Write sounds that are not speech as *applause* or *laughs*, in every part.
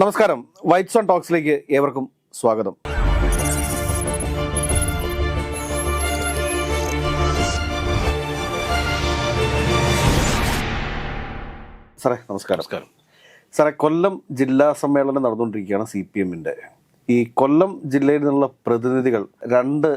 നമസ്കാരം. Whites on ടോക്സിലേക്ക് ഏവർക്കും സ്വാഗതം. സാറേ നമസ്കാരം. നമസ്കാരം. സാറേ കൊല്ലം ജില്ലാ സമ്മേളനം നടന്നുകൊണ്ടിരിക്കുകയാണ് സി പി എമ്മിന്റെ. ഈ കൊല്ലം ജില്ലയിൽ നിന്നുള്ള പ്രതിനിധികൾ രണ്ട്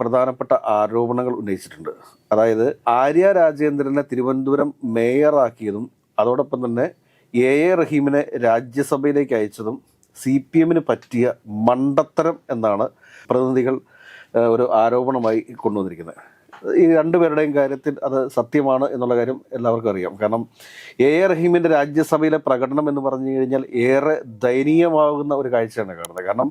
പ്രധാനപ്പെട്ട ആരോപണങ്ങൾ ഉന്നയിച്ചിട്ടുണ്ട്. അതായത് ആര്യ രാജേന്ദ്രനെ തിരുവനന്തപുരം മേയറാക്കിയതും അതോടൊപ്പം തന്നെ എ എ റഹീമിനെ രാജ്യസഭയിലേക്ക് അയച്ചതും സി പി എമ്മിന് പറ്റിയ മണ്ടത്തരം എന്നാണ് പ്രതിനിധികൾ ഒരു ആരോപണമായി കൊണ്ടുവന്നിരിക്കുന്നത്. ഈ രണ്ടുപേരുടെയും കാര്യത്തിൽ അത് സത്യമാണ് എന്നുള്ള കാര്യം എല്ലാവർക്കും അറിയാം. കാരണം എ എ റഹീമിന്റെ രാജ്യസഭയിലെ പ്രകടനം എന്ന് പറഞ്ഞു കഴിഞ്ഞാൽ ഏറെ ദയനീയമാകുന്ന ഒരു കാഴ്ചയാണ് കാണുന്നത്. കാരണം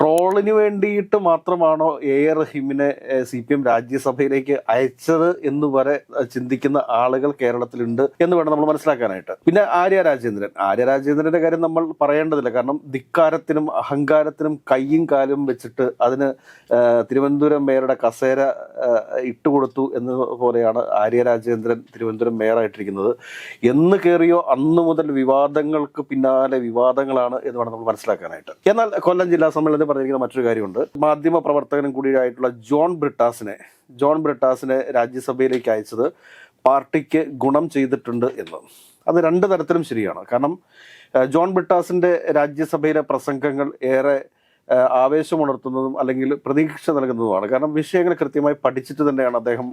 ട്രോളിന് വേണ്ടിയിട്ട് മാത്രമാണോ എ. എ. റഹീമിനെ സി പി എം രാജ്യസഭയിലേക്ക് അയച്ചത് എന്ന് വരെ ചിന്തിക്കുന്ന ആളുകൾ കേരളത്തിലുണ്ട് എന്ന് വേണം നമ്മൾ മനസ്സിലാക്കാനായിട്ട്. പിന്നെ ആര്യ രാജേന്ദ്രൻ. ആര്യ രാജേന്ദ്രന്റെ കാര്യം നമ്മൾ പറയേണ്ടതില്ല. കാരണം ധിക്കാരത്തിനും അഹങ്കാരത്തിനും കയ്യും കാലും വെച്ചിട്ട് അതിന് തിരുവനന്തപുരം മേയറുടെ കസേര ഇട്ടു ഇട്ടുകൊടുത്തു എന്ന പോലെയാണ് ആര്യ രാജേന്ദ്രൻ തിരുവനന്തപുരം മേയറായിട്ടിരിക്കുന്നത്. എന്ന് കയറിയോ അന്ന് മുതൽ വിവാദങ്ങൾക്ക് പിന്നാലെ വിവാദങ്ങളാണ് എന്ന് വേണം നമ്മൾ മനസ്സിലാക്കാനായിട്ട്. എന്നാൽ കൊല്ലം ജില്ലാ സമ്മേളനത്തിൽ പറഞ്ഞിരിക്കുന്ന മറ്റൊരു കാര്യമുണ്ട്. മാധ്യമ പ്രവർത്തകനും കൂടിയായിട്ടുള്ള ജോൺ ബ്രിട്ടാസിനെ ജോൺ ബ്രിട്ടാസിനെ രാജ്യസഭയിലേക്ക് അയച്ചത് പാർട്ടിക്ക് ഗുണം ചെയ്തിട്ടുണ്ട് എന്ന്. അത് രണ്ട് തരത്തിലും ശരിയാണ്. കാരണം ജോൺ ബ്രിട്ടാസിന്റെ രാജ്യസഭയിലെ പ്രസംഗങ്ങൾ ഏറെ ആവേശമുണർത്തുന്നതും അല്ലെങ്കിൽ പ്രതീക്ഷ നൽകുന്നതുമാണ്. കാരണം വിഷയങ്ങൾ കൃത്യമായി പഠിച്ചിട്ട് തന്നെയാണ് അദ്ദേഹം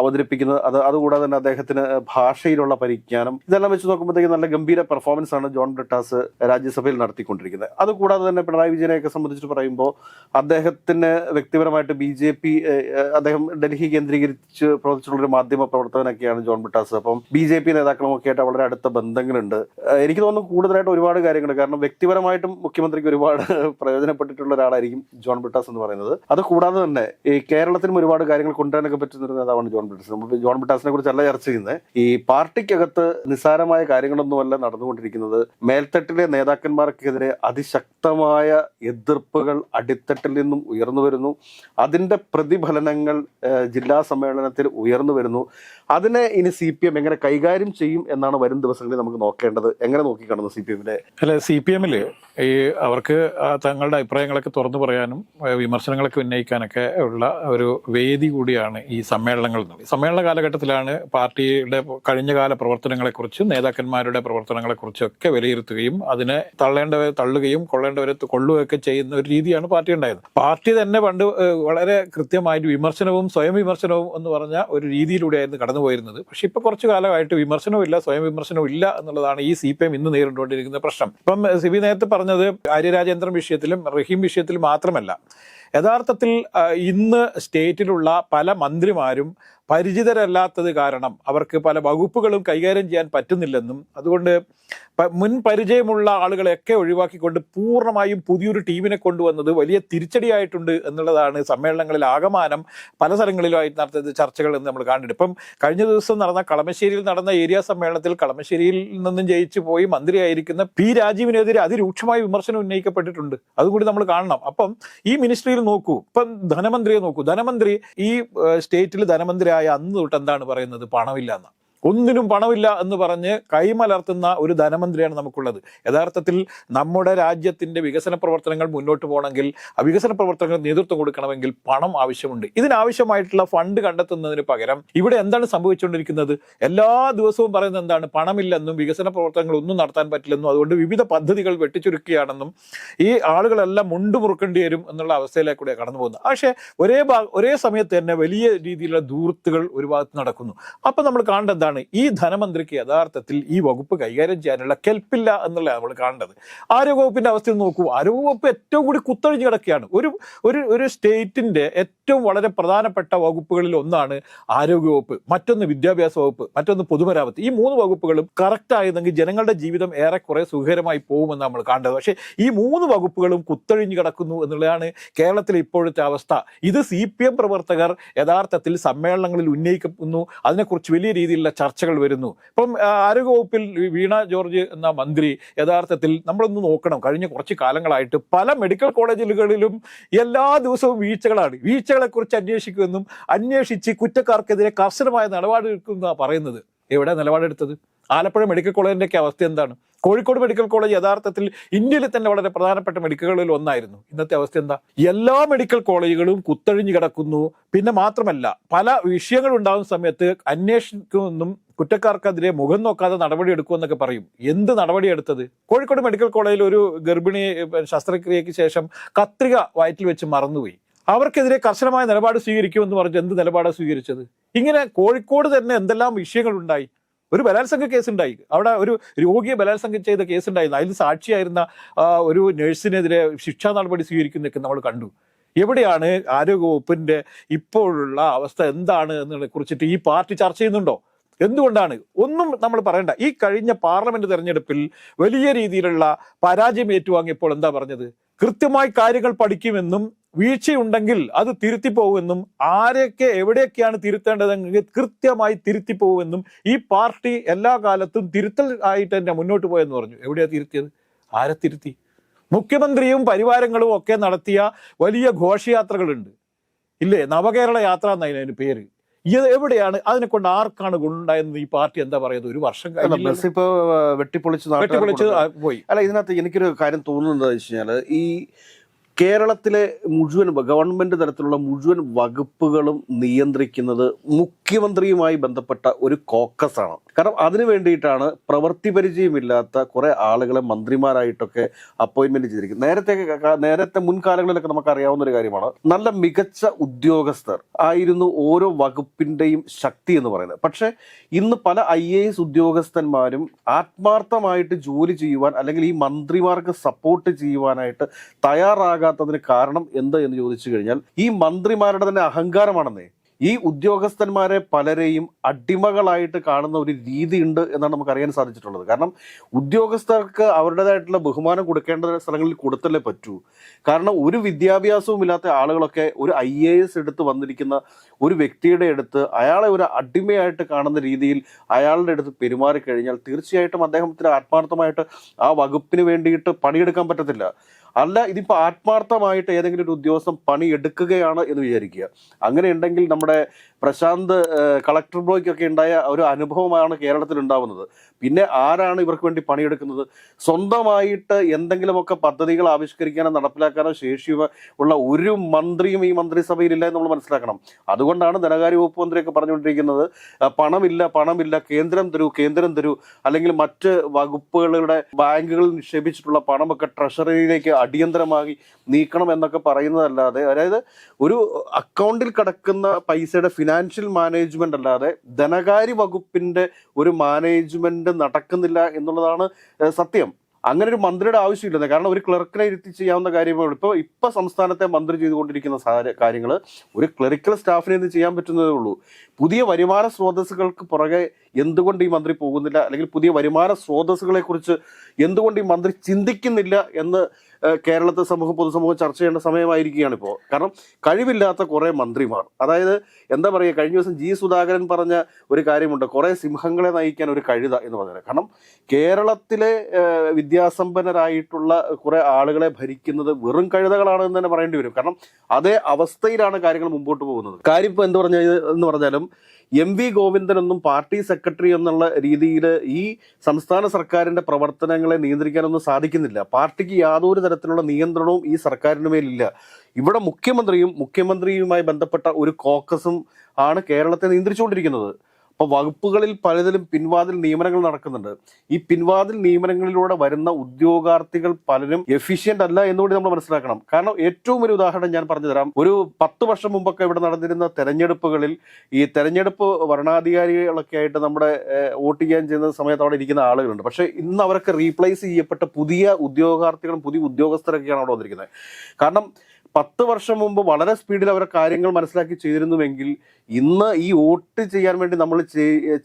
അവതരിപ്പിക്കുന്നത്. അത് അതുകൂടാതെ തന്നെ അദ്ദേഹത്തിന് ഭാഷയിലുള്ള പരിജ്ഞാനം ഇതെല്ലാം വെച്ച് നോക്കുമ്പോഴത്തേക്ക് നല്ല ഗംഭീര പെർഫോമൻസ് ആണ് ജോൺ ബ്രിട്ടാസ് രാജ്യസഭയിൽ നടത്തിക്കൊണ്ടിരിക്കുന്നത്. അതുകൂടാതെ തന്നെ പിണറായി വിജയനെയൊക്കെ സംബന്ധിച്ച് പറയുമ്പോൾ അദ്ദേഹത്തിന് വ്യക്തിപരമായിട്ട് ബി ജെ പി അദ്ദേഹം ഡൽഹി കേന്ദ്രീകരിച്ച് പ്രവർത്തിച്ചിട്ടുള്ള ഒരു മാധ്യമ പ്രവർത്തകനൊക്കെയാണ് ജോൺ ബ്രിട്ടാസ്. അപ്പം ബി ജെ പി നേതാക്കളുമൊക്കെ ആയിട്ട് വളരെ അടുത്ത ബന്ധങ്ങളുണ്ട്. എനിക്ക് തോന്നുന്നു കൂടുതലായിട്ട് ഒരുപാട് കാര്യങ്ങൾ. കാരണം വ്യക്തിപരമായിട്ടും മുഖ്യമന്ത്രിക്ക് ഒരുപാട് *laughs* പ്രയോജനപ്പെട്ടിട്ടുള്ള ഒരാളായിരിക്കും ജോൺ ബ്രിട്ടാസ് എന്ന് പറയുന്നത്. അത് കൂടാതെ തന്നെ ഈ കേരളത്തിനും ഒരുപാട് കാര്യങ്ങൾ കൊണ്ടുവരാനൊക്കെ പറ്റുന്ന ഒരു നേതാവാണ് ജോൺ ബ്രിട്ടാസ്. നമ്മൾ ജോൺ ബ്രിട്ടാസിനെ കുറിച്ചല്ല ചർച്ച ചെയ്യുന്നത്. ഈ പാർട്ടിക്കകത്ത് നിസ്സാരമായ കാര്യങ്ങളൊന്നുമല്ല നടന്നുകൊണ്ടിരിക്കുന്നത്. മേൽത്തട്ടിലെ നേതാക്കന്മാർക്കെതിരെ അതിശക്തമായ എതിർപ്പുകൾ അടിത്തട്ടിൽ നിന്നും ഉയർന്നു വരുന്നു. അതിന്റെ പ്രതിഫലനങ്ങൾ ജില്ലാ സമ്മേളനത്തിൽ ഉയർന്നു വരുന്നു. അതിനെ ഇനി സി പി എം എങ്ങനെ കൈകാര്യം ചെയ്യും എന്നാണ് വരും ദിവസങ്ങളിൽ നമുക്ക് നോക്കേണ്ടത്. എങ്ങനെ നോക്കിക്കാണുന്നു സി പി എമ്മിന്റെ അല്ല സി പി എമ്മിൽ ഈ അവർക്ക് തങ്ങളുടെ തങ്ങളുടെ അഭിപ്രായങ്ങളൊക്കെ തുറന്നു പറയാനും വിമർശനങ്ങളൊക്കെ ഉന്നയിക്കാനൊക്കെ ഉള്ള ഒരു വേദി കൂടിയാണ് ഈ സമ്മേളനങ്ങൾ എന്നുള്ളത് സമ്മേളന കാലഘട്ടത്തിലാണ് പാർട്ടിയുടെ കഴിഞ്ഞകാല പ്രവർത്തനങ്ങളെക്കുറിച്ചും നേതാക്കന്മാരുടെ പ്രവർത്തനങ്ങളെക്കുറിച്ചും ഒക്കെ വിലയിരുത്തുകയും അതിനെ തള്ളേണ്ടവരെ തള്ളുകയും കൊള്ളേണ്ടവരെ കൊള്ളുകയൊക്കെ ചെയ്യുന്ന ഒരു രീതിയാണ് പാർട്ടി ഉണ്ടായത്. പാർട്ടി തന്നെ പണ്ട് വളരെ കൃത്യമായിട്ട് വിമർശനവും സ്വയം വിമർശനവും എന്ന് പറഞ്ഞ ഒരു രീതിയിലൂടെയായിരുന്നു കടന്നുപോയിരുന്നത്. പക്ഷെ ഇപ്പൊ കുറച്ചു കാലമായിട്ട് വിമർശനവും ഇല്ല സ്വയം വിമർശനവും ഇല്ല എന്നുള്ളതാണ് ഈ സി പി എം ഇന്ന് നേരിട്ടുകൊണ്ടിരിക്കുന്ന പ്രശ്നം. ഇപ്പം സിബി നേരത്തെ പറഞ്ഞത് ആര്യരാജേന്ദ്രൻ വിഷയത്തിലും റഹീം വിഷയത്തിലും മാത്രമല്ല. യഥാർത്ഥത്തിൽ ഇന്ന് സ്റ്റേറ്റിലുള്ള പല മന്ത്രിമാരും പരിചിതരല്ലാത്തത് കാരണം അവർക്ക് പല വകുപ്പുകളും കൈകാര്യം ചെയ്യാൻ പറ്റുന്നില്ലെന്നും അതുകൊണ്ട് മുൻ പരിചയമുള്ള ആളുകളെയൊക്കെ ഒഴിവാക്കിക്കൊണ്ട് പൂർണമായും പുതിയൊരു ടീമിനെ കൊണ്ടുവന്നത് വലിയ തിരിച്ചടിയായിട്ടുണ്ട് എന്നുള്ളതാണ് സമ്മേളനങ്ങളിൽ ആകമാനം പല സ്ഥലങ്ങളിലുമായി നടത്തിയത് ചർച്ചകൾ എന്ന് നമ്മൾ കാണുന്നുണ്ട്. ഇപ്പം കഴിഞ്ഞ ദിവസം നടന്ന കളമശ്ശേരിയിൽ നടന്ന ഏരിയ സമ്മേളനത്തിൽ കളമശ്ശേരിയിൽ നിന്നും ജയിച്ചു പോയി മന്ത്രിയായിരിക്കുന്ന പി രാജീവിനെതിരെ അതിരൂക്ഷമായ വിമർശനം ഉന്നയിക്കപ്പെട്ടിട്ടുണ്ട്. അതുകൂടി നമ്മൾ കാണണം. അപ്പം ഈ മിനിസ്ട്രിയിൽ നോക്കൂ. ഇപ്പം ധനമന്ത്രിയെ നോക്കൂ. ധനമന്ത്രി ഈ സ്റ്റേറ്റിൽ ധനമന്ത്രിയായ അന്ന് തൊട്ട് എന്താണ് പറയുന്നത്? പണമില്ല എന്ന്. ഒന്നിനും പണമില്ല എന്ന് പറഞ്ഞ് കൈമലർത്തുന്ന ഒരു ധനമന്ത്രിയാണ് നമുക്കുള്ളത്. യഥാർത്ഥത്തിൽ നമ്മുടെ രാജ്യത്തിന്റെ വികസന പ്രവർത്തനങ്ങൾ മുന്നോട്ട് പോകണമെങ്കിൽ ആ വികസന പ്രവർത്തനങ്ങൾ നേതൃത്വം കൊടുക്കണമെങ്കിൽ പണം ആവശ്യമുണ്ട്. ഇതിനാവശ്യമായിട്ടുള്ള ഫണ്ട് കണ്ടെത്തുന്നതിന് പകരം ഇവിടെ എന്താണ് സംഭവിച്ചുകൊണ്ടിരിക്കുന്നത്? എല്ലാ ദിവസവും പറയുന്നത് എന്താണ്? പണമില്ലെന്നും വികസന പ്രവർത്തനങ്ങൾ ഒന്നും നടത്താൻ പറ്റില്ലെന്നും അതുകൊണ്ട് വിവിധ പദ്ധതികൾ വെട്ടിച്ചുരുക്കുകയാണെന്നും ഈ ആളുകളെല്ലാം മുണ്ടുമുറുക്കേണ്ടി വരും എന്നുള്ള അവസ്ഥയിലേക്കൂടെ കടന്നു പോകുന്നത് പക്ഷേ ഒരേ ഒരേ സമയത്ത് തന്നെ വലിയ രീതിയിലുള്ള ദൂർത്തുകൾ ഒരു ഭാഗത്ത് നടക്കുന്നു. അപ്പം നമ്മൾ കാണേണ്ടത് എന്താണ് ഈ ധനമന്ത്രിക്ക് യഥാർത്ഥത്തിൽ ഈ വകുപ്പ് കൈകാര്യം ചെയ്യാനുള്ള കെൽപ്പില്ല എന്നുള്ള നമ്മൾ കാണേണ്ടത് ആരോഗ്യവകുപ്പിന്റെ അവസ്ഥ നോക്കൂ. ആരോഗ്യവകുപ്പ് ഏറ്റവും കൂടി കുത്തഴിഞ്ഞ് കിടക്കുകയാണ്. ഒരു ഒരു ഒരു സ്റ്റേറ്റിന്റെ ഏറ്റവും വളരെ പ്രധാനപ്പെട്ട വകുപ്പുകളിൽ ഒന്നാണ് ആരോഗ്യവകുപ്പ്. മറ്റൊന്ന് വിദ്യാഭ്യാസ വകുപ്പ് മറ്റൊന്ന് പൊതുമരാമത്ത്. ഈ മൂന്ന് വകുപ്പുകളും കറക്റ്റ് ആയതെങ്കിൽ ജനങ്ങളുടെ ജീവിതം ഏറെക്കുറെ സുഖകരമായി പോകുമെന്ന് നമ്മൾ കാണേണ്ടത് പക്ഷേ ഈ മൂന്ന് വകുപ്പുകളും കുത്തഴിഞ്ഞ് കിടക്കുന്നു എന്നുള്ളതാണ് കേരളത്തിലെ ഇപ്പോഴത്തെ അവസ്ഥ. ഇത് സി പ്രവർത്തകർ യഥാർത്ഥത്തിൽ സമ്മേളനങ്ങളിൽ ഉന്നയിക്കുന്നു. അതിനെക്കുറിച്ച് വലിയ രീതിയിലുള്ള ചർച്ചകൾ വരുന്നു. ഇപ്പം ആരോഗ്യവകുപ്പിൽ വീണ ജോർജ് എന്ന മന്ത്രി യഥാർത്ഥത്തിൽ നമ്മളൊന്ന് നോക്കണം. കഴിഞ്ഞ കുറച്ച് കാലങ്ങളായിട്ട് പല മെഡിക്കൽ കോളേജുകളിലും എല്ലാ ദിവസവും വീഴ്ചകളാണ്. വീഴ്ചകളെക്കുറിച്ച് അന്വേഷിക്കുമെന്നും അന്വേഷിച്ച് കുറ്റക്കാർക്കെതിരെ കർശനമായ നിലപാടെടുക്കുന്ന പറയുന്നത്. എവിടെ നിലപാടെടുത്തത്? ആലപ്പുഴ മെഡിക്കൽ കോളേജിന്റെയൊക്കെ അവസ്ഥ എന്താണ്? കോഴിക്കോട് മെഡിക്കൽ കോളേജ് യഥാർത്ഥത്തിൽ ഇന്ത്യയിൽ തന്നെ വളരെ പ്രധാനപ്പെട്ട മെഡിക്കലുകളിൽ ഒന്നായിരുന്നു. ഇന്നത്തെ അവസ്ഥ എന്താ? എല്ലാ മെഡിക്കൽ കോളേജുകളും കുത്തഴിഞ്ഞു കിടക്കുന്നു. പിന്നെ മാത്രമല്ല പല വിഷയങ്ങൾ ഉണ്ടാകുന്ന സമയത്ത് അന്വേഷിക്കുമെന്നും കുറ്റക്കാർക്കെതിരെ മുഖം നോക്കാതെ നടപടി എടുക്കുമെന്നൊക്കെ പറയും. എന്ത് നടപടി എടുത്തത്? കോഴിക്കോട് മെഡിക്കൽ കോളേജിൽ ഒരു ഗർഭിണി ശസ്ത്രക്രിയയ്ക്ക് ശേഷം കത്രിക വയറ്റിൽ വെച്ച് മറന്നുപോയി. അവർക്കെതിരെ കർശനമായ നിലപാട് സ്വീകരിക്കുമെന്ന് പറഞ്ഞ് എന്ത് നിലപാടാണ് സ്വീകരിച്ചത്? ഇങ്ങനെ കോഴിക്കോട് തന്നെ എന്തെല്ലാം വിഷയങ്ങൾ ഉണ്ടായി? ഒരു ബലാത്സംഗ കേസ് ഉണ്ടായി അവിടെ ഒരു രോഗിയെ ബലാത്സംഗം ചെയ്ത കേസ് ഉണ്ടായിരുന്നു അതിൽ സാക്ഷിയായിരുന്ന ഒരു നഴ്സിനെതിരെ ശിക്ഷാ നടപടി സ്വീകരിക്കുന്നതൊക്കെ നമ്മൾ കണ്ടു. എവിടെയാണ് ആരോഗ്യവകുപ്പിന്റെ ഇപ്പോഴുള്ള അവസ്ഥ? എന്താണ് എന്നതിനെ കുറിച്ചിട്ട് ഈ പാർട്ടി ചർച്ച ചെയ്യുന്നുണ്ടോ? എന്തുകൊണ്ടാണ്? ഒന്നും നമ്മൾ പറയണ്ട. ഈ കഴിഞ്ഞ പാർലമെന്റ് തെരഞ്ഞെടുപ്പിൽ വലിയ രീതിയിലുള്ള പരാജയം ഏറ്റുവാങ്ങിയപ്പോൾ എന്താ പറഞ്ഞത്? കൃത്യമായി കാര്യങ്ങൾ പഠിക്കുമെന്നും വീഴ്ചയുണ്ടെങ്കിൽ അത് തിരുത്തി പോകുമെന്നും ആരെയൊക്കെ എവിടെയൊക്കെയാണ് തിരുത്തേണ്ടതെങ്കിൽ കൃത്യമായി തിരുത്തി പോകുമെന്നും ഈ പാർട്ടി എല്ലാ കാലത്തും തിരുത്തൽ ആയിട്ട് തന്നെ മുന്നോട്ട് പോയെന്ന് പറഞ്ഞു. എവിടെയാണ് തിരുത്തിയത്? ആരെ തിരുത്തി? മുഖ്യമന്ത്രിയും പരിവാരങ്ങളും ഒക്കെ നടത്തിയ വലിയ ഘോഷയാത്രകളുണ്ട്. ഇല്ലേ? നവകേരള യാത്ര എന്നതിന് അതിന് പേര്. ഇത് എവിടെയാണ്? അതിനെ കൊണ്ട് ആർക്കാണ് ഗുണുണ്ടായെന്ന് ഈ പാർട്ടി എന്താ പറയുന്നത്? ഒരു വർഷം. ബസ് ഇപ്പൊ വെട്ടിപ്പൊളിച്ച് വെട്ടിപ്പൊളിച്ച് പോയി. അല്ല ഇതിനകത്ത് എനിക്കൊരു കാര്യം തോന്നുന്നത് വെച്ച് കഴിഞ്ഞാൽ ഈ കേരളത്തിലെ മുഴുവൻ ഗവൺമെന്റ് തലത്തിലുള്ള മുഴുവൻ വകുപ്പുകളും നിയന്ത്രിക്കുന്നത് മുഖ്യമന്ത്രിയുമായി ബന്ധപ്പെട്ട ഒരു കോക്കസ് ആണ്. കാരണം അതിനു വേണ്ടിയിട്ടാണ് പ്രവൃത്തി പരിചയമില്ലാത്ത കുറെ ആളുകളെ മന്ത്രിമാരായിട്ടൊക്കെ അപ്പോയിന്റ്മെന്റ് ചെയ്തിരിക്കുന്നത്. നേരത്തെ നേരത്തെ മുൻകാലങ്ങളിലൊക്കെ നമുക്ക് അറിയാവുന്ന ഒരു കാര്യമാണ്. നല്ല മികച്ച ഉദ്യോഗസ്ഥർ ആയിരുന്നു ഓരോ വകുപ്പിന്റെയും ശക്തി എന്ന് പറയുന്നത്. പക്ഷെ ഇന്ന് പല ഐ എ എസ് ഉദ്യോഗസ്ഥന്മാരും ആത്മാർത്ഥമായിട്ട് ജോലി ചെയ്യുവാൻ അല്ലെങ്കിൽ ഈ മന്ത്രിമാർക്ക് സപ്പോർട്ട് ചെയ്യുവാനായിട്ട് തയ്യാറാകാത്തതിന് കാരണം എന്ത് എന്ന് ചോദിച്ചു കഴിഞ്ഞാൽ ഈ മന്ത്രിമാരുടെ തന്നെ അഹങ്കാരമാണെന്നേ. ഈ ഉദ്യോഗസ്ഥന്മാരെ പലരെയും അടിമകളായിട്ട് കാണുന്ന ഒരു രീതി ഉണ്ട് എന്നാണ് നമുക്ക് അറിയാൻ സാധിച്ചിട്ടുള്ളത്. കാരണം ഉദ്യോഗസ്ഥർക്ക് അവരുടേതായിട്ടുള്ള ബഹുമാനം കൊടുക്കേണ്ട സ്ഥലങ്ങളിൽ കൊടുത്തല്ലേ പറ്റൂ. കാരണം ഒരു വിദ്യാഭ്യാസവും ഇല്ലാത്ത ആളുകളൊക്കെ ഒരു ഐ എ എസ് എടുത്ത് വന്നിരിക്കുന്ന ഒരു വ്യക്തിയുടെ അടുത്ത് അയാളെ ഒരു അടിമയായിട്ട് കാണുന്ന രീതിയിൽ അയാളുടെ അടുത്ത് പെരുമാറിക്കഴിഞ്ഞാൽ തീർച്ചയായിട്ടും അദ്ദേഹത്തിന് ആത്മാർത്ഥമായിട്ട് ആ വകുപ്പിന് വേണ്ടിയിട്ട് പണിയെടുക്കാൻ പറ്റത്തില്ല. അല്ല ഇതിപ്പോ ആത്മാർത്ഥമായിട്ട് ഏതെങ്കിലും ഒരു ഉദ്യോഗസ്ഥൻ പണിയെടുക്കുകയാണ് എന്ന് വിചാരിക്കുക. അങ്ങനെ ഉണ്ടെങ്കിൽ നമ്മുടെ പ്രശാന്ത് കളക്ടർ ബ്ലോയ്ക്കൊക്കെ ഉണ്ടായ ഒരു അനുഭവമാണ് കേരളത്തിൽ ഉണ്ടാവുന്നത് പിന്നെ ആരാണ് ഇവർക്ക് വേണ്ടി പണിയെടുക്കുന്നത്? സ്വന്തമായിട്ട് എന്തെങ്കിലുമൊക്കെ പദ്ധതികൾ ആവിഷ്കരിക്കാനോ നടപ്പിലാക്കാനോ ശേഷി ഉള്ള ഒരു മന്ത്രിയും ഈ മന്ത്രിസഭയിലില്ല എന്ന് നമ്മൾ മനസ്സിലാക്കണം. അതുകൊണ്ടാണ് ധനകാര്യ വകുപ്പ് മന്ത്രിയൊക്കെ പറഞ്ഞുകൊണ്ടിരിക്കുന്നത് പണമില്ല പണമില്ല കേന്ദ്രം തരൂ കേന്ദ്രം തരൂ അല്ലെങ്കിൽ മറ്റ് വകുപ്പുകളുടെ ബാങ്കുകളിൽ നിക്ഷേപിച്ചിട്ടുള്ള പണമൊക്കെ ട്രഷറിയിലേക്ക് അടിയന്തരമായി നീക്കണം എന്നൊക്കെ പറയുന്നതല്ലാതെ അതായത് ഒരു അക്കൗണ്ടിൽ കിടക്കുന്ന പൈസയുടെ ഫിനാൻഷ്യൽ മാനേജ്മെന്റ് അല്ലാതെ ധനകാര്യ വകുപ്പിന്റെ ഒരു മാനേജ്മെന്റ് നടക്കുന്നില്ല എന്നുള്ളതാണ് സത്യം. അങ്ങനെ ഒരു മന്ത്രിയുടെ ആവശ്യമില്ലെന്ന് കാരണം ഒരു ക്ലർക്കിനെ ഇരുത്തി ചെയ്യാവുന്ന കാര്യമേ ഉള്ളൂ. ഇപ്പോൾ ഇപ്പൊ സംസ്ഥാനത്തെ മന്ത്രി ചെയ്തുകൊണ്ടിരിക്കുന്ന കാര്യങ്ങൾ ഒരു ക്ലറിക്കൽ സ്റ്റാഫിനെ ഇത് ചെയ്യാൻ പറ്റുന്നതേ ഉള്ളൂ. പുതിയ വരുമാന സ്രോതസ്സുകൾക്ക് പുറകെ എന്തുകൊണ്ട് ഈ മന്ത്രി പോകുന്നില്ല? അല്ലെങ്കിൽ പുതിയ വരുമാന സ്രോതസ്സുകളെ കുറിച്ച് എന്തുകൊണ്ട് ഈ മന്ത്രി ചിന്തിക്കുന്നില്ല എന്ന് കേരളത്തെ സമൂഹം പൊതുസമൂഹം ചർച്ച ചെയ്യേണ്ട സമയമായിരിക്കുകയാണ് ഇപ്പോൾ. കാരണം കഴിവില്ലാത്ത കുറെ മന്ത്രിമാർ. അതായത് എന്താ പറയുക കഴിഞ്ഞ ദിവസം ജി സുധാകരൻ പറഞ്ഞ ഒരു കാര്യമുണ്ട്. കുറെ സിംഹങ്ങളെ നയിക്കാൻ ഒരു കഴുത എന്ന് പറഞ്ഞത്. കാരണം കേരളത്തിലെ വിദ്യാസമ്പന്നരായിട്ടുള്ള കുറെ ആളുകളെ ഭരിക്കുന്നത് വെറും കഴുതകളാണ് എന്ന് തന്നെ പറയേണ്ടി വരും. കാരണം അതേ അവസ്ഥയിലാണ് കാര്യങ്ങൾ മുമ്പോട്ട് പോകുന്നത്. കാര്യം ഇപ്പൊ എന്ത് പറഞ്ഞ എന്ന് പറഞ്ഞാലും എം വി ഗോവിന്ദനൊന്നും പാർട്ടി സെക്രട്ടറി എന്നുള്ള രീതിയിൽ ഈ സംസ്ഥാന സർക്കാരിന്റെ പ്രവർത്തനങ്ങളെ നിയന്ത്രിക്കാനൊന്നും സാധിക്കുന്നില്ല. പാർട്ടിക്ക് യാതൊരു തരത്തിലുള്ള നിയന്ത്രണവും ഈ സർക്കാരിന് മേലില്ല. ഇവിടെ മുഖ്യമന്ത്രിയും മുഖ്യമന്ത്രിയുമായി ബന്ധപ്പെട്ട ഒരു കോക്കസും ആണ് കേരളത്തെ നിയന്ത്രിച്ചുകൊണ്ടിരിക്കുന്നത്. അപ്പൊ വകുപ്പുകളിൽ പലതിലും പിൻവാതിൽ നിയമനങ്ങൾ നടക്കുന്നുണ്ട്. ഈ പിൻവാതിൽ നിയമനങ്ങളിലൂടെ വരുന്ന ഉദ്യോഗാർത്ഥികൾ പലരും എഫിഷ്യന്റ് അല്ല എന്നുകൂടി നമ്മൾ മനസ്സിലാക്കണം. കാരണം ഏറ്റവും ഒരു ഉദാഹരണം ഞാൻ പറഞ്ഞു തരാം ഒരു പത്ത് വർഷം മുമ്പൊക്കെ ഇവിടെ നടന്നിരുന്ന തെരഞ്ഞെടുപ്പുകളിൽ ഈ തെരഞ്ഞെടുപ്പ് വരണാധികാരികളൊക്കെ ആയിട്ട് നമ്മുടെ വോട്ട് ചെയ്യാൻ ചെയ്യുന്ന സമയത്ത് അവിടെ ഇരിക്കുന്ന ആളുകളുണ്ട്. പക്ഷേ ഇന്ന് അവരൊക്കെ റീപ്ലേസ് ചെയ്യപ്പെട്ട പുതിയ ഉദ്യോഗാർത്ഥികളും പുതിയ ഉദ്യോഗസ്ഥരൊക്കെയാണ് അവിടെ വന്നിരിക്കുന്നത്. കാരണം പത്ത് വർഷം മുമ്പ് വളരെ സ്പീഡിൽ അവരെ കാര്യങ്ങൾ മനസ്സിലാക്കി ചെയ്തിരുന്നുവെങ്കിൽ ഇന്ന് ഈ വോട്ട് ചെയ്യാൻ വേണ്ടി നമ്മൾ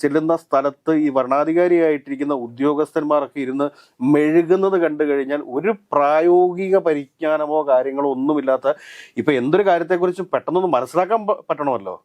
ചെല്ലുന്ന സ്ഥലത്ത് ഈ ഭരണാധികാരിയായിട്ടിരിക്കുന്ന ഉദ്യോഗസ്ഥന്മാരൊക്കെ ഇരുന്ന് മെഴുകുന്നത് കണ്ടു കഴിഞ്ഞാൽ ഒരു പ്രായോഗിക പരിജ്ഞാനമോ കാര്യങ്ങളോ ഒന്നുമില്ലാത്ത ഇപ്പൊ എന്തൊരു കാര്യത്തെക്കുറിച്ചും പെട്ടെന്നൊന്ന് മനസ്സിലാക്കാൻ പറ്റണമല്ലോ.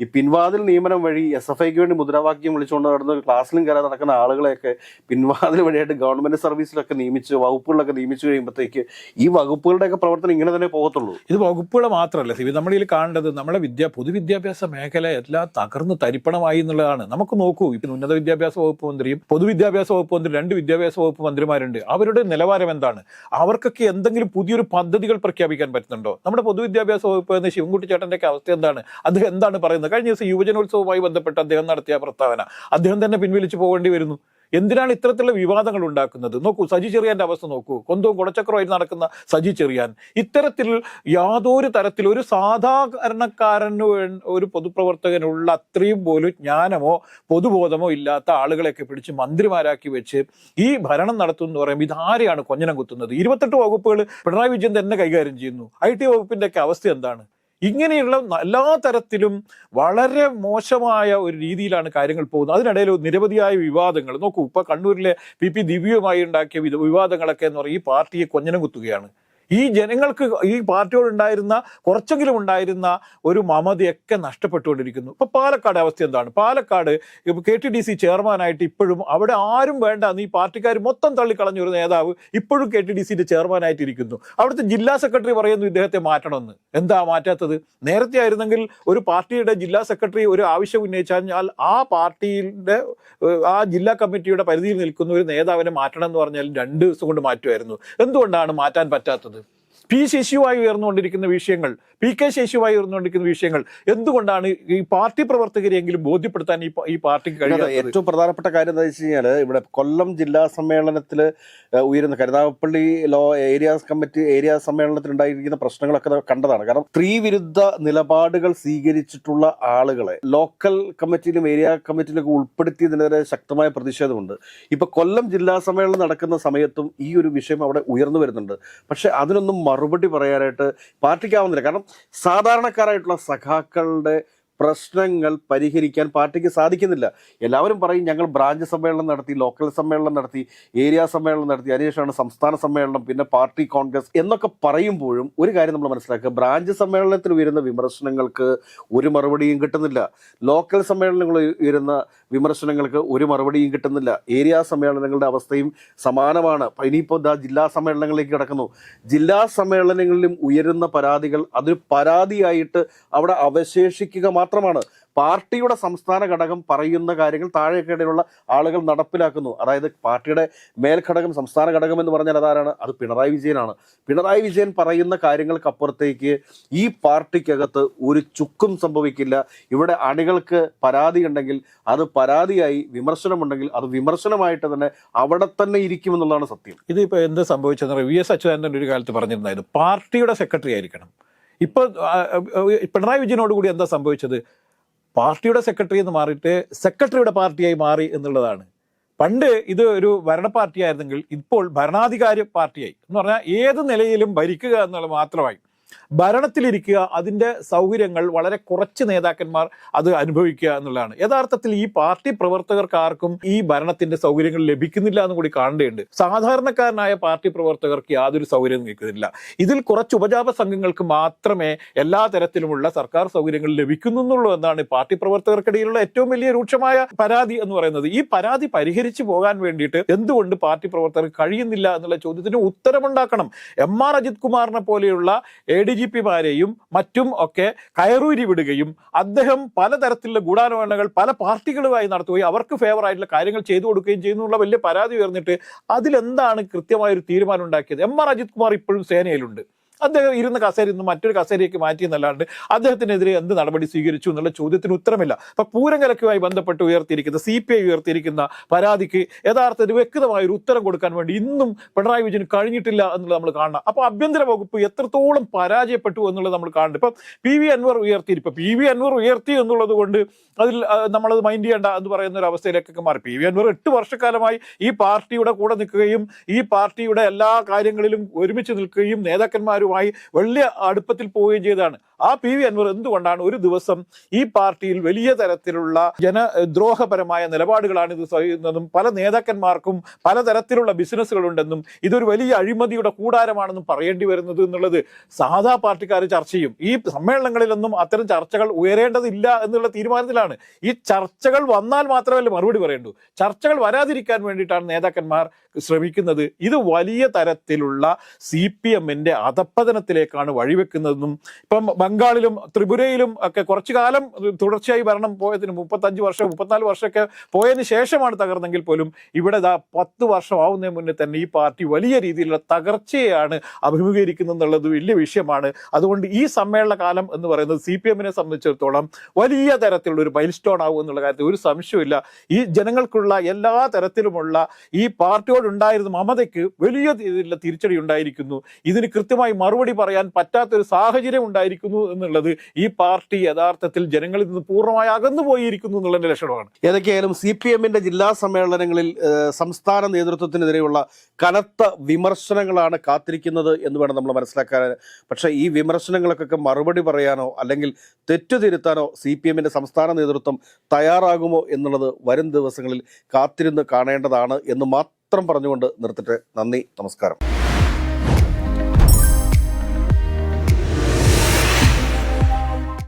ഈ പിൻവാതിൽ നിയമനം വഴി എസ് എഫ് ഐക്ക് വേണ്ടി മുദ്രാവാക്യം വിളിച്ചുകൊണ്ട് നടന്ന ക്ലാസ്സിലും കയറാൻ നടക്കുന്ന ആളുകളെയൊക്കെ പിൻവാതിൽ വഴിയായിട്ട് ഗവൺമെന്റ് സർവീസിലൊക്കെ നിയമിച്ച് വകുപ്പുകളിലൊക്കെ നിയമിച്ചു കഴിയുമ്പോഴത്തേക്ക് ഈ വകുപ്പുകളുടെയൊക്കെ പ്രവർത്തനം ഇങ്ങനെ തന്നെ പോകത്തുള്ളൂ. ഇത് വകുപ്പുകൾ മാത്രമല്ല സിബി നമ്മളിൽ കാണേണ്ടത് നമ്മുടെ വിദ്യ പൊതുവിദ്യാഭ്യാസ മേഖല എല്ലാം തകർന്ന് തരിപ്പണമായി എന്നുള്ളതാണ്. നമുക്ക് നോക്കൂ ഇപ്പം ഉന്നത വിദ്യാഭ്യാസ വകുപ്പ് മന്ത്രിയും പൊതുവിദ്യാഭ്യാസ വകുപ്പ് മന്ത്രി രണ്ട് വിദ്യാഭ്യാസ വകുപ്പ് മന്ത്രിമാരുണ്ട്. അവരുടെ നിലവാരം എന്താണ്? അവർക്കൊക്കെ എന്തെങ്കിലും പുതിയൊരു പദ്ധതികൾ പ്രഖ്യാപിക്കാൻ പറ്റുന്നുണ്ടോ? നമ്മുടെ പൊതുവിദ്യാഭ്യാസ വകുപ്പ് എന്ന ശിവൻകുട്ടി ചേട്ടന്റെ ഒക്കെ അവസ്ഥ എന്താണ്? അദ്ദേഹം എന്താണ് പറയുന്നത്? കഴിഞ്ഞ ദിവസം യുവജനോത്സവവുമായി ബന്ധപ്പെട്ട് അദ്ദേഹം നടത്തിയ പ്രസ്താവന. അദ്ദേഹം തന്നെ പിൻവലിച്ചു പോകേണ്ടി വരുന്നു. എന്തിനാണ് ഇത്തരത്തിലുള്ള വിവാദങ്ങൾ ഉണ്ടാക്കുന്നത്? നോക്കൂ സജി ചെറിയാന്റെ അവസ്ഥ നോക്കൂ. കൊന്തവും കുടച്ചക്രമായി നടക്കുന്ന സജി ചെറിയാൻ. ഇത്തരത്തിൽ യാതൊരു തരത്തിൽ ഒരു സാധാരണക്കാരന് ഒരു പൊതുപ്രവർത്തകനുള്ള അത്രയും പോലും ജ്ഞാനമോ പൊതുബോധമോ ഇല്ലാത്ത ആളുകളെയൊക്കെ പിടിച്ച് മന്ത്രിമാരാക്കി വെച്ച് ഈ ഭരണം നടത്തും എന്ന് പറയുമ്പോൾ ഇതാരെയാണ് കൊഞ്ഞനം കുത്തുന്നത്? ഇരുപത്തെട്ട് വകുപ്പുകൾ പിണറായി വിജയൻ തന്നെ കൈകാര്യം ചെയ്യുന്നു. ഐ ടി വകുപ്പിന്റെ ഒക്കെ അവസ്ഥ എന്താണ്? ഇങ്ങനെയുള്ള എല്ലാ തരത്തിലും വളരെ മോശമായ ഒരു രീതിയിലാണ് കാര്യങ്ങൾ പോകുന്നത്. അതിനിടയിൽ നിരവധിയായ വിവാദങ്ങൾ. നോക്കൂ ഇപ്പൊ കണ്ണൂരിലെ പി പി ദിവ്യയുമായി ഉണ്ടാക്കിയ വിവാദങ്ങളൊക്കെ എന്ന് പറയും ഈ പാർട്ടിയെ കൊഞ്ഞനം കുത്തുകയാണ്. ഈ ജനങ്ങൾക്ക് ഈ പാർട്ടിയോട് ഉണ്ടായിരുന്ന കുറച്ചെങ്കിലും ഉണ്ടായിരുന്ന ഒരു മമതയൊക്കെ നഷ്ടപ്പെട്ടുകൊണ്ടിരിക്കുന്നു. ഇപ്പൊ പാലക്കാട് അവസ്ഥ എന്താണ്? Palakkad K T D C ചെയർമാനായിട്ട് ഇപ്പോഴും അവിടെ ആരും വേണ്ട നീ പാർട്ടിക്കാർ മൊത്തം തള്ളിക്കളഞ്ഞ ഒരു നേതാവ് ഇപ്പോഴും കെ ടി ഡി സിന്റെ ചെയർമാനായിട്ടിരിക്കുന്നു. അവിടുത്തെ ജില്ലാ സെക്രട്ടറി പറയുന്നു ഇദ്ദേഹത്തെ മാറ്റണമെന്ന്. എന്താ മാറ്റാത്തത്? നേരത്തെ ആയിരുന്നെങ്കിൽ ഒരു പാർട്ടിയുടെ ജില്ലാ സെക്രട്ടറി ഒരു ആവശ്യം ഉന്നയിച്ചാൽ ആ പാർട്ടിയുടെ ആ ജില്ലാ കമ്മിറ്റിയുടെ പരിധിയിൽ നിൽക്കുന്ന ഒരു നേതാവിനെ മാറ്റണം എന്ന് പറഞ്ഞാൽ രണ്ട് ദിവസം കൊണ്ട് മാറ്റുമായിരുന്നു. എന്തുകൊണ്ടാണ് മാറ്റാൻ പറ്റാത്തത്? പി ശശിയുമായി ഉയർന്നുകൊണ്ടിരിക്കുന്ന വിഷയങ്ങൾ പി കെ ശശിയുമായി ഉയർന്നുകൊണ്ടിരിക്കുന്ന വിഷയങ്ങൾ എന്തുകൊണ്ടാണ് ഈ പാർട്ടി പ്രവർത്തകരെങ്കിലും ബോധ്യപ്പെടുത്താൻ ഈ ഈ പാർട്ടിക്ക് കഴിയുന്നത് ഏറ്റവും പ്രധാനപ്പെട്ട കാര്യം എന്താ വെച്ച് കഴിഞ്ഞാൽ ഇവിടെ കൊല്ലം ജില്ലാ സമ്മേളനത്തിൽ ഉയരുന്ന കരുനാഗപ്പള്ളി ലോ ഏരിയ കമ്മിറ്റി ഏരിയ സമ്മേളനത്തിൽ ഉണ്ടായിരിക്കുന്ന പ്രശ്നങ്ങളൊക്കെ കണ്ടതാണ്. കാരണം സ്ത്രീ വിരുദ്ധ നിലപാടുകൾ സ്വീകരിച്ചിട്ടുള്ള ആളുകളെ ലോക്കൽ കമ്മിറ്റിയിലും ഏരിയ കമ്മിറ്റിയിലും ഉൾപ്പെടുത്തിയതിനെതിരെ ശക്തമായ പ്രതിഷേധമുണ്ട്. ഇപ്പൊ കൊല്ലം ജില്ലാ സമ്മേളനം നടക്കുന്ന സമയത്തും ഈ ഒരു വിഷയം അവിടെ ഉയർന്നു വരുന്നുണ്ട്. പക്ഷെ അതിനൊന്നും മറുപടി പറയാനായിട്ട് പാർട്ടിക്കാവുന്നില്ല. കാരണം സാധാരണക്കാരായിട്ടുള്ള സഖാക്കളുടെ പ്രശ്നങ്ങൾ പരിഹരിക്കാൻ പാർട്ടിക്ക് സാധിക്കുന്നില്ല. എല്ലാവരും പറയും ഞങ്ങൾ ബ്രാഞ്ച് സമ്മേളനം നടത്തി ലോക്കൽ സമ്മേളനം നടത്തി ഏരിയ സമ്മേളനം നടത്തി അതിനുശേഷമാണ് സംസ്ഥാന സമ്മേളനം പിന്നെ പാർട്ടി കോൺഗ്രസ് എന്നൊക്കെ പറയുമ്പോഴും ഒരു കാര്യം നമ്മൾ മനസ്സിലാക്കുക. ബ്രാഞ്ച് സമ്മേളനത്തിൽ ഉയരുന്ന വിമർശനങ്ങൾക്ക് ഒരു മറുപടിയും കിട്ടുന്നില്ല. ലോക്കൽ സമ്മേളനങ്ങളിൽ ഉയരുന്ന വിമർശനങ്ങൾക്ക് ഒരു മറുപടിയും കിട്ടുന്നില്ല. ഏരിയ സമ്മേളനങ്ങളുടെ അവസ്ഥയും സമാനമാണ്. ഇനിയിപ്പോൾ ഇതാ ജില്ലാ സമ്മേളനങ്ങളിലേക്ക് കിടക്കുന്നു. ജില്ലാ സമ്മേളനങ്ങളിലും ഉയരുന്ന പരാതികൾ അതൊരു പരാതിയായിട്ട് അവിടെ അവശേഷിക്കുക മാത്രമാണ് പാർട്ടിയുടെ സംസ്ഥാന ഘടകം പറയുന്ന കാര്യങ്ങൾ താഴെക്കിടയിലുള്ള ആളുകൾ നടപ്പിലാക്കുന്നു. അതായത് പാർട്ടിയുടെ മേൽഘടകം സംസ്ഥാന ഘടകം എന്ന് പറഞ്ഞാൽ അതാരാണ്? അത് പിണറായി വിജയനാണ്. പിണറായി വിജയൻ പറയുന്ന കാര്യങ്ങൾക്കപ്പുറത്തേക്ക് ഈ പാർട്ടിക്കകത്ത് ഒരു ചുക്കും സംഭവിക്കില്ല. ഇവിടെ അണികൾക്ക് പരാതി ഉണ്ടെങ്കിൽ അത് പരാതിയായി വിമർശനമുണ്ടെങ്കിൽ അത് വിമർശനമായിട്ട് തന്നെ അവിടെ തന്നെ ഇരിക്കുമെന്നുള്ളതാണ് സത്യം. ഇതിപ്പോൾ എന്ത് സംഭവിച്ചെന്ന് വി എസ് അച്യുതാനന്ദൻ ഒരു കാലത്ത് പറഞ്ഞിരുന്നായിരുന്നു പാർട്ടിയുടെ സെക്രട്ടറി ആയിരിക്കണം. ഇപ്പൊ ആ, ആ, പിണറായി വിജയനോട് കൂടി എന്താ സംഭവിച്ചത്? പാർട്ടിയുടെ സെക്രട്ടറി എന്ന് മാറിയിട്ട് സെക്രട്ടറിയുടെ പാർട്ടിയായി മാറി എന്നുള്ളതാണ്. പണ്ട് ഇത് ഒരു ഭരണ പാർട്ടി ആയിരുന്നെങ്കിൽ ഇപ്പോൾ ഭരണാധികാരി പാർട്ടിയായി. എന്ന് പറഞ്ഞാൽ ഏത് നിലയിലും ഭരിക്കുക എന്നുള്ളത് മാത്രമായി. ഭരണത്തിലിരിക്കുക അതിന്റെ സൗകര്യങ്ങൾ വളരെ കുറച്ച് നേതാക്കന്മാർ അത് അനുഭവിക്കുക എന്നുള്ളതാണ്. യഥാർത്ഥത്തിൽ ഈ പാർട്ടി പ്രവർത്തകർക്ക് ആർക്കും ഈ ഭരണത്തിന്റെ സൗകര്യങ്ങൾ ലഭിക്കുന്നില്ല എന്ന് കൂടി കാണേണ്ടതുണ്ട്. സാധാരണക്കാരനായ പാർട്ടി പ്രവർത്തകർക്ക് യാതൊരു സൗകര്യം നിൽക്കുന്നില്ല ഇതിൽ കുറച്ച് ഉപജാപ സംഘങ്ങൾക്ക് മാത്രമേ എല്ലാ തരത്തിലുമുള്ള സർക്കാർ സൗകര്യങ്ങൾ ലഭിക്കുന്നുള്ളൂ എന്നാണ് പാർട്ടി പ്രവർത്തകർക്കിടയിലുള്ള ഏറ്റവും വലിയ രൂക്ഷമായ പരാതി എന്ന് പറയുന്നത്. ഈ പരാതി പരിഹരിച്ചു പോകാൻ വേണ്ടിയിട്ട് എന്തുകൊണ്ട് പാർട്ടി പ്രവർത്തകർ കഴിയുന്നില്ല എന്നുള്ള ചോദ്യത്തിന് ഉത്തരമുണ്ടാക്കണം. എം ആർ അജിത് കുമാറിനെ പോലെയുള്ള എ ഡി ജി പിമാരെയും മറ്റും ഒക്കെ കയറൂരി വിടുകയും അദ്ദേഹം പലതരത്തിലുള്ള ഗൂഢാലോചനകൾ പല പാർട്ടികളുമായി നടത്തുകയും അവർക്ക് ഫേവർ ആയിട്ടുള്ള കാര്യങ്ങൾ ചെയ്തു കൊടുക്കുകയും ചെയ്യുന്നുള്ള വലിയ പരാതി ഉയർന്നിട്ട് അതിലെന്താണ് കൃത്യമായൊരു തീരുമാനം ഉണ്ടാക്കിയത്? എം ആർ അജിത് കുമാർ ഇപ്പോഴും സേനയിലുണ്ട്. അദ്ദേഹം ഇരുന്ന കസേരയിൽ നിന്ന് മറ്റൊരു കസേരയ്ക്ക് മാറ്റി എന്നല്ലാണ്ട് അദ്ദേഹത്തിനെതിരെ എന്ത് നടപടി സ്വീകരിച്ചു എന്നുള്ള ചോദ്യത്തിന് ഉത്തരമില്ല. അപ്പൊ പൂരങ്കലക്കുമായി ബന്ധപ്പെട്ട് ഉയർത്തിയിരിക്കുന്ന സി പി ഐ ഉയർത്തിയിരിക്കുന്ന പരാതിക്ക് യഥാർത്ഥത്തിൽ വ്യക്തമായ ഒരു ഉത്തരം കൊടുക്കാൻ വേണ്ടി ഇന്നും പിണറായി വിജയൻ കഴിഞ്ഞിട്ടില്ല എന്നുള്ളത് നമ്മൾ കാണണം. അപ്പൊ ആഭ്യന്തര വകുപ്പ് എത്രത്തോളം പരാജയപ്പെട്ടു എന്നുള്ളത് നമ്മൾ കാണുന്നുണ്ട്. ഇപ്പൊ പി വി അൻവർ ഉയർത്തി ഇപ്പൊ പി വി അൻവർ ഉയർത്തി എന്നുള്ളത് കൊണ്ട് അതിൽ നമ്മളത് മൈൻഡ് ചെയ്യേണ്ട എന്ന് പറയുന്ന ഒരു അവസ്ഥയിലേക്കൊക്കെ മാറി. പി വി അൻവർ എട്ട് വർഷക്കാലമായി ഈ പാർട്ടിയുടെ കൂടെ നിൽക്കുകയും ഈ പാർട്ടിയുടെ എല്ലാ കാര്യങ്ങളിലും ഒരുമിച്ച് നിൽക്കുകയും നേതാക്കന്മാരുമായി വലിയ അടുപ്പത്തിൽ പോവുകയും ചെയ്തതാണ്. ആ പി വി അൻവർ എന്തുകൊണ്ടാണ് ഒരു ദിവസം ഈ പാർട്ടിയിൽ വലിയ തരത്തിലുള്ള ജനദ്രോഹപരമായ നിലപാടുകളാണ് ഇത് ചെയ്യുന്നതും പല നേതാക്കന്മാർക്കും പലതരത്തിലുള്ള ബിസിനസ്സുകളുണ്ടെന്നും ഇതൊരു വലിയ അഴിമതിയുടെ കൂടാരമാണെന്നും പറയേണ്ടി വരുന്നത് എന്നുള്ളത് സാധാ പാർട്ടിക്കാർ ചർച്ച ചെയ്യും. ഈ സമ്മേളനങ്ങളിലൊന്നും അത്തരം ചർച്ചകൾ ഉയരേണ്ടതില്ല എന്നുള്ള തീരുമാനത്തിലാണ്. ഈ ചർച്ചകൾ വന്നാൽ മാത്രമല്ല മറുപടി പറയേണ്ടൂ. ചർച്ചകൾ വരാതിരിക്കാൻ വേണ്ടിയിട്ടാണ് നേതാക്കന്മാർ ശ്രമിക്കുന്നത്. ഇത് വലിയ തരത്തിലുള്ള സി പി എമ്മിന്റെ അധപ്പതനത്തിലേക്കാണ് വഴിവെക്കുന്നതെന്നും ഇപ്പം ബംഗാളിലും ത്രിപുരയിലും ഒക്കെ കുറച്ചു കാലം തുടർച്ചയായി ഭരണം പോയതിന് മുപ്പത്തഞ്ച് വർഷം മുപ്പത്തിനാല് വർഷമൊക്കെ പോയതിന് ശേഷമാണ് തകർന്നെങ്കിൽ പോലും ഇവിടെ ദാ പത്ത് വർഷം ആവുന്നതിന് മുന്നേ തന്നെ ഈ പാർട്ടി വലിയ രീതിയിലുള്ള തകർച്ചയാണ് അഭിമുഖീകരിക്കുന്നത് എന്നുള്ളത് വലിയ വിഷയമാണ്. അതുകൊണ്ട് ഈ സമ്മേളന കാലം എന്ന് പറയുന്നത് സി പി എമ്മിനെ സംബന്ധിച്ചിടത്തോളം വലിയ തരത്തിലുള്ള ഒരു മൈൽ സ്റ്റോൺ ആകും എന്നുള്ള കാര്യത്തിൽ ഒരു സംശയമില്ല ഈ ജനങ്ങൾക്കുള്ള എല്ലാ തരത്തിലുമുള്ള ഈ പാർട്ടിയോടുണ്ടായിരുന്ന മമതയ്ക്ക് വലിയ രീതിയിലുള്ള തിരിച്ചടി ഉണ്ടായിരിക്കുന്നു. ഇതിന് കൃത്യമായി മറുപടി പറയാൻ പറ്റാത്തൊരു സാഹചര്യം ഉണ്ടായിരിക്കുന്നു. എന്നുള്ളത് ഈ പാർട്ടി യഥാർത്ഥത്തിൽ ജനങ്ങളിൽ നിന്ന് പൂർണമായി അകന്നു പോയിരിക്കുന്നു എന്നുള്ളതിന്റെ ലക്ഷണമാണ്. ഏതൊക്കെയായാലും സി പി എമ്മിന്റെ ജില്ലാ സമ്മേളനങ്ങളിൽ സംസ്ഥാന നേതൃത്വത്തിനെതിരെയുള്ള കനത്ത വിമർശനങ്ങളാണ് കാത്തിരിക്കുന്നത് എന്ന് വേണം നമ്മൾ മനസ്സിലാക്കാൻ. പക്ഷേ ഈ വിമർശനങ്ങൾക്കൊക്കെ മറുപടി പറയാനോ അല്ലെങ്കിൽ തെറ്റുതിരുത്താനോ സി പി എമ്മിന്റെ സംസ്ഥാന നേതൃത്വം തയ്യാറാകുമോ എന്നുള്ളത് വരും ദിവസങ്ങളിൽ കാത്തിരുന്ന് കാണേണ്ടതാണ് എന്ന് മാത്രം പറഞ്ഞുകൊണ്ട് നിർത്തിട്ട് നന്ദി നമസ്കാരം.